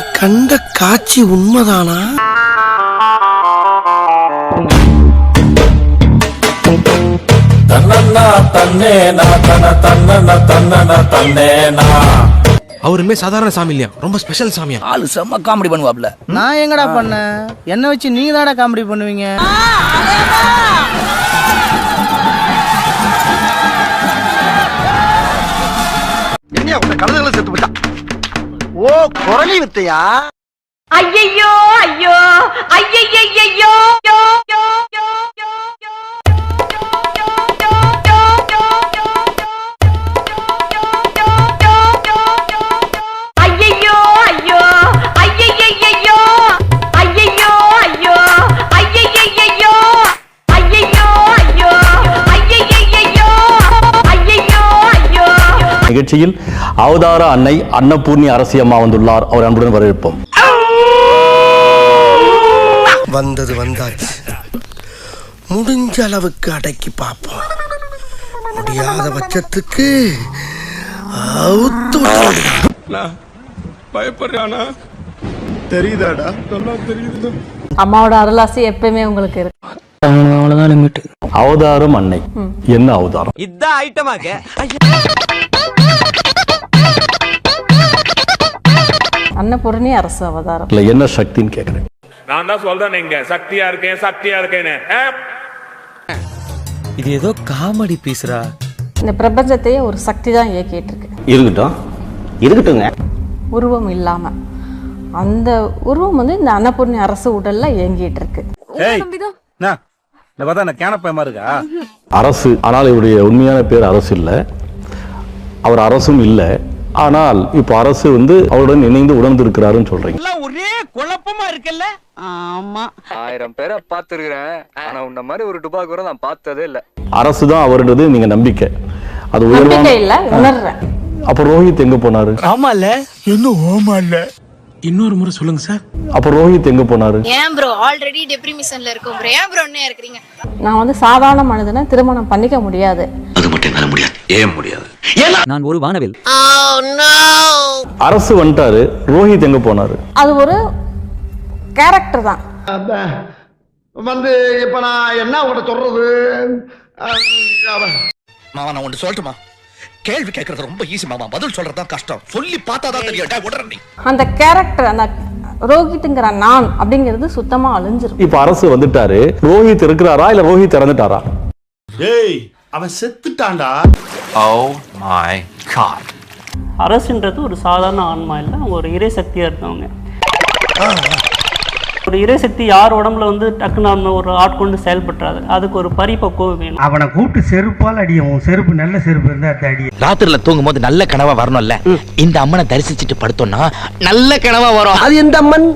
நாம கண்ட காட்சி உண்மைதானா? தன்னன்னா தன்னே நான் தன தன்னன. தன்னன தன்னே நான் அவர் இனிமே சாதாரண சாமி இல்லையா? ரொம்ப ஸ்பெஷல் சாமியா? ஆளு செம்ம காமெடி பண்ணுவாப்ல. நான் எங்கடா பண்ணேன் என்ன வச்சு நீங்க தானடா காமெடி பண்ணுவீங்க என்ன செத்து போச்சா ஓ குரலி வித்தையா? ஐயையோ ஐயோ ஐயையையோ ஐயையோ நிகழ்ச்சியில் அவதார அன்னை அன்னபூர்ணி அரசியம்மா வந்துள்ளார். அவர் அன்புடன் வரவேற்போம். வந்தது வந்தாச்சு. முடிஞ்ச அளவுக்கு அடக்கி பார்ப்போம். முடியாத பட்சத்துக்கு அவுத்து விட்டுறலாம். அம்மாவோட அருளாசி எப்பயுமே உங்களுக்கு இருக்கு. அவ்வளவுதான் லிமிட் அவதாரம் அன்னை. என்ன அவதாரம்? இதான் ஐட்டமாக்க அன்னபூரணி அரசு அவதாரம். இல்ல என்ன சக்தின்னு கேக்குறேன் நான் தான் சொல்றேன் நீங்க. சக்தியா இருக்கேன் சக்தியா இருக்கேன்னு? இது ஏதோ காமெடி பீஸ்ரா. இந்த பிரபஞ்சத்தையே ஒரு சக்தி தான் இயக்கிட்டு இருக்கு இருக்கட்டும். இருக்கட்டுங்க. உருவம் இல்லாம. அந்த உருவம் வந்து இந்த அன்னபூர்ணி அரசு உடல்ல இயங்கிட்டு இருக்கு இந்த பார்த்தா என்ன கேனப்பயமா இருக்கா? அரசு ஆனால் இவருடைய உண்மையான பேர் அரசு இல்ல. அவர் அரசும் இல்ல. ஆனால் இப்ப அரசு வந்து அவருடன் இணைந்து உணர்ந்திருக்கிறாருன்னு சொல்றீங்க. ஒரே குழப்பமா இருக்குல்ல? ஆமா. ஆயிரம் பேரை பார்த்துருக்கிறேன். ஆனா உன்ன மாதிரி ஒரு டுபா கூட நான் பார்த்ததே இல்ல. அரசு தான் அவருன்றது நீங்க நம்பிக்கை. அது உயர்வான இல்ல உணர்றேன். அப்ப ரோஹித் எங்க போனாரு? ஆமால இன்னொரு முறை சொல்லுங்க சார். அப்ப ரோஹித் எங்க போனாரு? ஏன் ப்ரோ ஆல்ரெடி டெப்ரிமிஷன்ல இருக்கும் ப்ரோ ஏன் ப்ரோ என்ன இருக்கிறீங்க நான் வந்து சாதாரண மனிதனை திருமணம் பண்ணிக்க முடியாது? நான் ஒரு வானவில். அரசு வந்துட்டாரு ரோஹித் எங்க போனாரு? அது ஒரு கேரக்டர் தான். வந்து இப்ப நான் என்ன உங்கள்ட்ட சொல்றது? மாமா நான் ஒன்று சொல்லட்டுமா? கேள்வி கேட்கறது ரொம்ப ஈஸி மாமா. பதில் சொல்றதுதான் கஷ்டம். சொல்லி பார்த்தாதான் தெரியும். டேய், விடுறேன் நீ. அந்த கேரக்டர் அந்த ரோஹித்துங்கிற நான் அப்படிங்கிறது சுத்தமா அழிஞ்சிரும். இப்ப அரசு வந்துட்டாரு ரோஹித் இருக்கிறாரா இல்ல ரோஹித் இறந்துட்டாரா? டேய் அவன் செத்துட்டான்டா. அரசுன்றது ஒரு சாதாரண ஆன்மா இல்லை அவங்க ஒரு இறை சக்தியா இருந்தவங்க. ஒரு இறை சக்தி யார் உடம்புல வந்து டக்குன்னு ஒரு ஆட்கொண்டு செயல்பட்டுறாது அதுக்கு ஒரு பரிபக்குவம் வேணும். அவனை கூப்பிட்டு செருப்பால் அடியும் செருப்பு நல்ல செருப்பு இருந்தா அடி. ராத்திரில தூங்கும் போது நல்ல கனவா வரணும்ல. இந்த அம்மனை தரிசிச்சுட்டு படுத்தோம்னா நல்ல கனவா வரும். அது எந்த அம்மன்?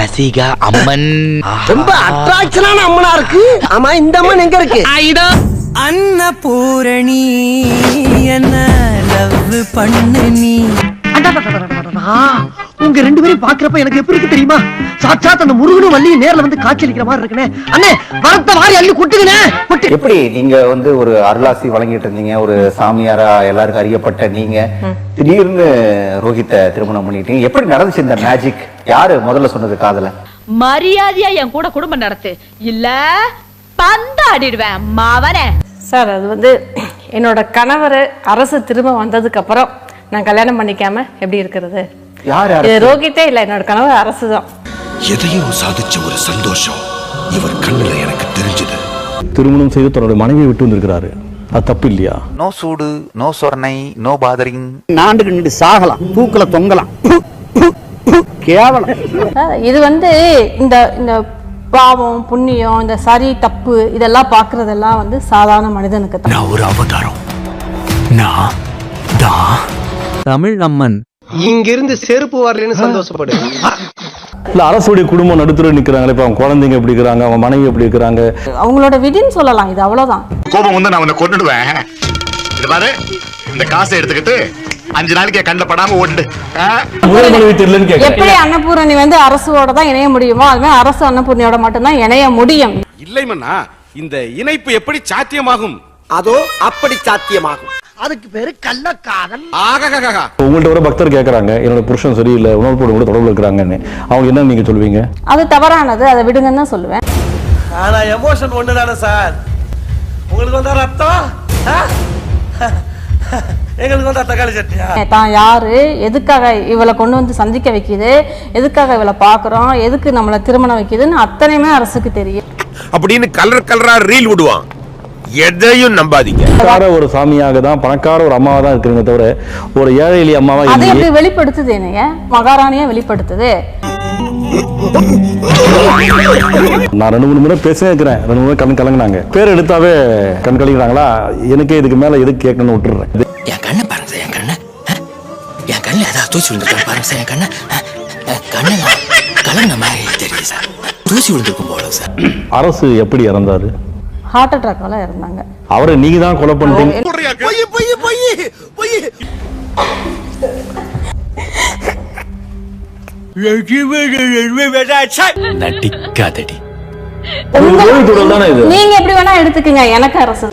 ரசிகா அம்மன். ரொம்ப அட்ராக்ஷனான அம்மனா இருக்கு. ஆமா இந்த அம்மன் எங்க இருக்கு? அன்னபூரணி என்ன லவ் பண்ணு நீ? உங்க ரெண்டு பேரும் பாக்குறப்ப எனக்கு எப்படி இருக்கு தெரியுமா? சாட்சாத் அந்த முருகனும் வள்ளியும் நேர்ல வந்து காட்சியளிக்கிற மாதிரி இருக்குனே. அண்ணே வரத்த வாரி அள்ளி கொட்டுங்கண்ணே. கொட்டு. எப்படி நீங்க வந்து ஒரு அருளாசி வழங்கிட்டு இருந்தீங்க? ஒரு சாமியாரா எல்லாருக்கும் அறியப்பட்ட நீங்க. திடீர்னு ரோஹித்த திருமணம் பண்ணிட்டீங்க. எப்படி நடந்துச்சு இந்த மேஜிக் யாரு முதல்ல சொன்னது காதல? மரியாதையா என் கூட குடும்பம் நடத்து. இல்ல பந்தாடிடுவேன் மாவனே சார் அது வந்து என்னோட கணவர் அரசு திரும்ப வந்ததுக்கு அப்புறம் நான் கல்யாணம் பண்ணிக்காம எப்படி இருக்கிறது? யார் இது ரோகித்தே இல்லை என்னோட கணவர் அரசு தான். எதையோ சாதிச்ச ஒரு சந்தோஷம் இவர் கண்ணுல எனக்கு தெரிஞ்சது. திருமணம் செய்து தன்னுடைய மனைவியை விட்டு வந்திருக்கிறாரு. அது தப்பு இல்லையா? நோ சூடு நோ சொர்ணை நோ பாதரிங். நாண்டுக்கு நின்று சாகலாம் தூக்கல தொங்கலாம். கேவலம் இது வந்து இந்த இந்த பாவம் புண்ணியம் இந்த சரி தப்பு இதெல்லாம் பார்க்கறதெல்லாம் வந்து சாதாரண மனிதனுக்கு தான். நான் ஒரு அவதாரம். நான் தான் தமிழ் அம்மன். இங்க இருந்து செருப்பு வரலன்னு சந்தோஷப்படு இல்ல அரசுடைய குடும்பம் நடுத்தர நிக்கிறாங்களே இப்ப அவங்க குழந்தைங்க எப்படி இருக்கிறாங்க அவங்க மனைவி எப்படி இருக்கிறாங்க? அவங்களோட விதின்னு சொல்லலாம் இது அவ்வளவுதான். கோபம் வந்து நான் உன்னை கொண்டுடுவேன் இது பாரு இந்த காசை எடுத்துக்கிட்டு அஞ்சு நாளைக்கு கண்ணில் படாம ஓட்டு எப்படி அன்னபூரணி வந்து அரசோட தான் இணைய முடியுமோ அதுமாதிரி அரசு அன்னபூரணியோட மட்டும்தான் இணைய முடியும். இல்லை மன்னா இந்த இணைப்பு எப்படி சாத்தியமாகும்? அதோ அப்படி சாத்தியமாகும். அதுக்கு பேரு கள்ளக்காதல். உங்கள்ட்ட ஒரு பக்தர் கேட்கறாங்க என்னோட புருஷன் சரியில்லை உணவு போட கூட தொடர்பு இருக்கிறாங்கன்னு. அவங்க என்ன நீங்க சொல்லுவீங்க? அது தவறானது அதை விடுங்கன்னு தான் சொல்லுவேன். ஆனா எமோஷன் ஒண்ணுதானே சார்? உங்களுக்கு வந்தா ரத்தம்? ஆ? எங்களுக்கு வந்தா தக்காளி சட்னியா? தான் யாரு? எதுக்காக இவளை கொண்டு வந்து சந்திக்க வைக்குது? எதுக்காக இவளை பார்க்குறோம்? எதுக்கு நம்மளை திருமணம் வைக்குதுன்னு அத்தனையுமே அரசுக்கு தெரியும். அப்படின்னு கலர் கலரா ரீல் விடுவான். எதையும் நம்பாதீங்க. பணக்கார ஒரு சாமியாக தான் பணக்கார ஒரு அம்மாவா தான் இருக்கிறீங்க தவிர ஒரு ஏழை எளிய அம்மாவா அதை எப்படி வெளிப்படுத்துது என்னைய? மகாராணியா வெளிப்படுத்துது? நான் ரெண்டு மூணு முறை பேசினே இருக்கிறேன் ரெண்டு மூணு கண் கலங்கினாங்க. பேர் எடுத்தாவே கண் கலங்கிறாங்களா எனக்கே இதுக்கு மேல எதுக்கு கேட்கணும்னு விட்டுறேன் இது என் கண்ணை பாருங்க சார் என் கண்ணை? என் கண்ணில் ஏதாவது தூசி விழுந்துருக்கா பாருங்க சார் என் கண்ணை. அஹ், அஹ், கண்ணை கலங்கின மாதிரி தெரியுது சார். தூசி விழுந்திருக்கும் போல சார். அரசு எப்படி இறந்தாரு? ஹார்ட் அட்டாக்கால இருந்தாங்க அவரை நீங்க தான் கொலை பண்ணிட்டீங்க. பொய் பொய் பொய் பொய். நடிக்காதடி. நீங்க எப்படி வேணா எடுத்துக்கங்க எனக்கு அரசு.